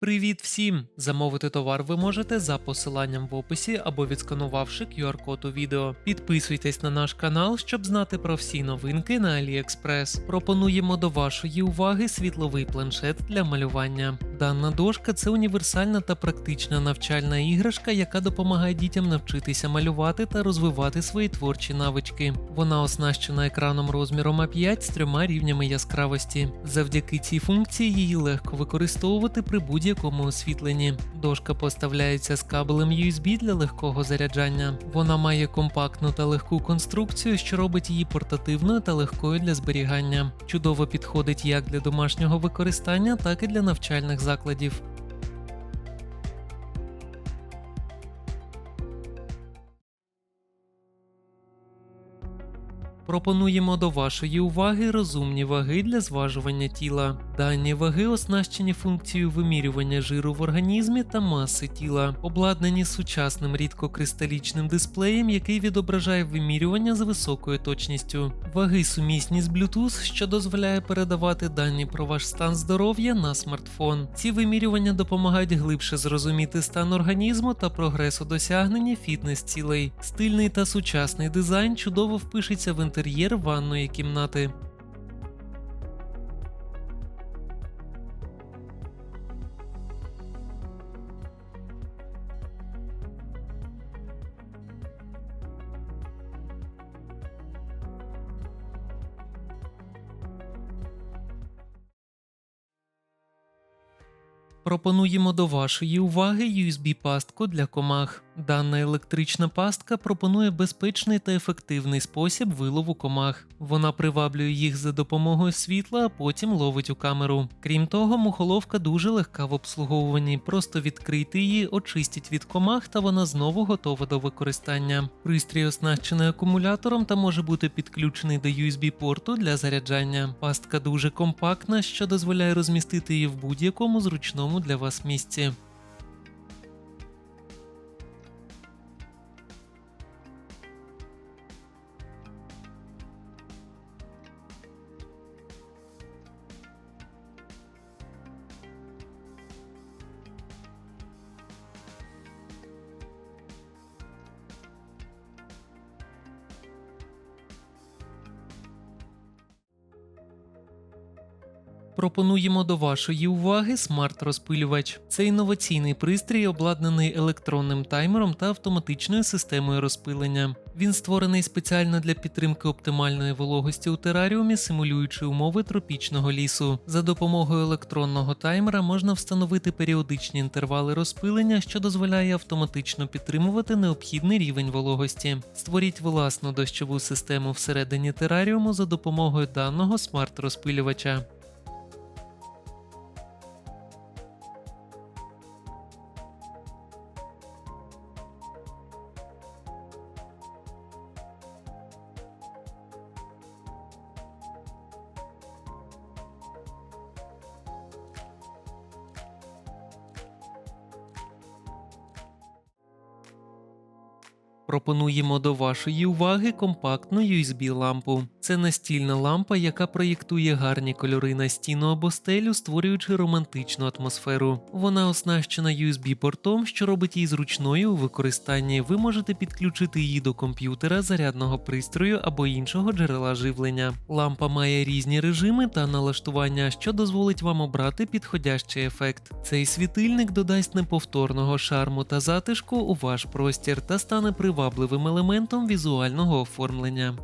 Привіт всім! Замовити товар ви можете за посиланням в описі або відсканувавши QR-код у відео. Підписуйтесь на наш канал, щоб знати про всі новинки на AliExpress. Пропонуємо до вашої уваги світловий планшет для малювання. Дана дошка це універсальна та практична навчальна іграшка, яка допомагає дітям навчитися малювати та розвивати свої творчі навички. Вона оснащена екраном розміром А5 з трьома рівнями яскравості. Завдяки цій функції її легко використовувати при будь-якому освітленні. Дошка поставляється з кабелем USB для легкого заряджання. Вона має компактну та легку конструкцію, що робить її портативною та легкою для зберігання. Чудово підходить як для домашнього використання, так і для навчальних закладів. Пропонуємо до вашої уваги розумні ваги для зважування тіла. Дані ваги оснащені функцією вимірювання жиру в організмі та маси тіла, обладнані сучасним рідкокристалічним дисплеєм, який відображає вимірювання з високою точністю. Ваги сумісні з Bluetooth, що дозволяє передавати дані про ваш стан здоров'я на смартфон. Ці вимірювання допомагають глибше зрозуміти стан організму та прогрес у досягненні фітнес-цілей. Стильний та сучасний дизайн чудово впишеться в інтер'єр ванної кімнати. Пропонуємо до вашої уваги USB-пастку для комах. Дана електрична пастка пропонує безпечний та ефективний спосіб вилову комах. Вона приваблює їх за допомогою світла, а потім ловить у камеру. Крім того, мухоловка дуже легка в обслуговуванні. Просто відкрийте її, очистіть від комах, та вона знову готова до використання. Пристрій оснащений акумулятором та може бути підключений до USB-порту для заряджання. Пастка дуже компактна, що дозволяє розмістити її в будь-якому зручному для вас місці. Пропонуємо до вашої уваги смарт-розпилювач. Це інноваційний пристрій, обладнаний електронним таймером та автоматичною системою розпилення. Він створений спеціально для підтримки оптимальної вологості у тераріумі, симулюючи умови тропічного лісу. За допомогою електронного таймера можна встановити періодичні інтервали розпилення, що дозволяє автоматично підтримувати необхідний рівень вологості. Створіть власну дощову систему всередині тераріуму за допомогою даного смарт-розпилювача. Пропонуємо до вашої уваги компактну USB-лампу. Це настільна лампа, яка проєктує гарні кольори на стіну або стелю, створюючи романтичну атмосферу. Вона оснащена USB-портом, що робить її зручною у використанні. Ви можете підключити її до комп'ютера, зарядного пристрою або іншого джерела живлення. Лампа має різні режими та налаштування, що дозволить вам обрати підходящий ефект. Цей світильник додасть неповторного шарму та затишку у ваш простір та стане привабливим елементом візуального оформлення.